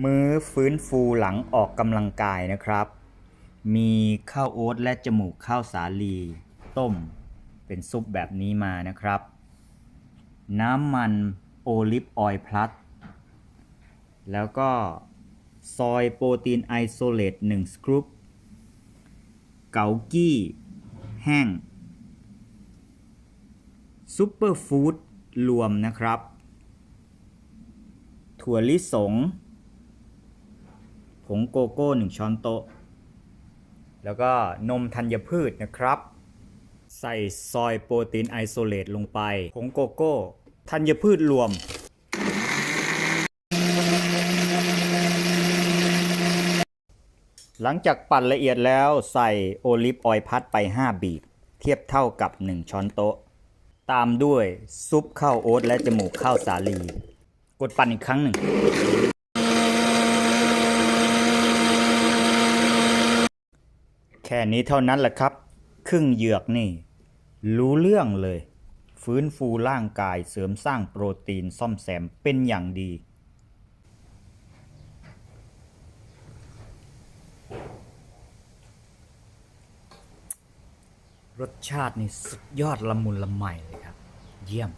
มื้อฟื้นฟูหลังออกกำลังกายนะครับ มีข้าวโอ๊ตและจมูกข้าวสาลี ต้ม เป็นซุปแบบนี้มานะครับ น้ำมันโอลิฟออยล์พลัส แล้วก็ซอยโปรตีนไอโซเลต1สกรูปเกากี้แห้งซูเปอร์ฟู้ดรวมนะครับ ถั่วลิสง งโกโก้ 1 ช้อนโต๊ะ แล้วก็นมธัญพืชนะครับ ใส่ซอยโปรตีนไอโซเลตลงไป ผงโกโก้ ธัญพืชรวม หลังจากปั่นละเอียดแล้วใส่โอลิฟออยล์พัดไป 5 บีบ เทียบเท่ากับ 1 ช้อนโต๊ะ ตามด้วยซุปข้าวโอ๊ตและจมูกข้าวสาลี กดปั่นอีกครั้งหนึ่ง ค่นี้เท่านั้นแหละครับ ครึ่งเหยือกนี่ รู้เรื่องเลย ฟื้นฟูร่างกายเสริมสร้างโปรตีนซ่อมแซมเป็นอย่างดีรสชาตินี่สุดยอดละมุนละไมเลยครับ เยี่ยม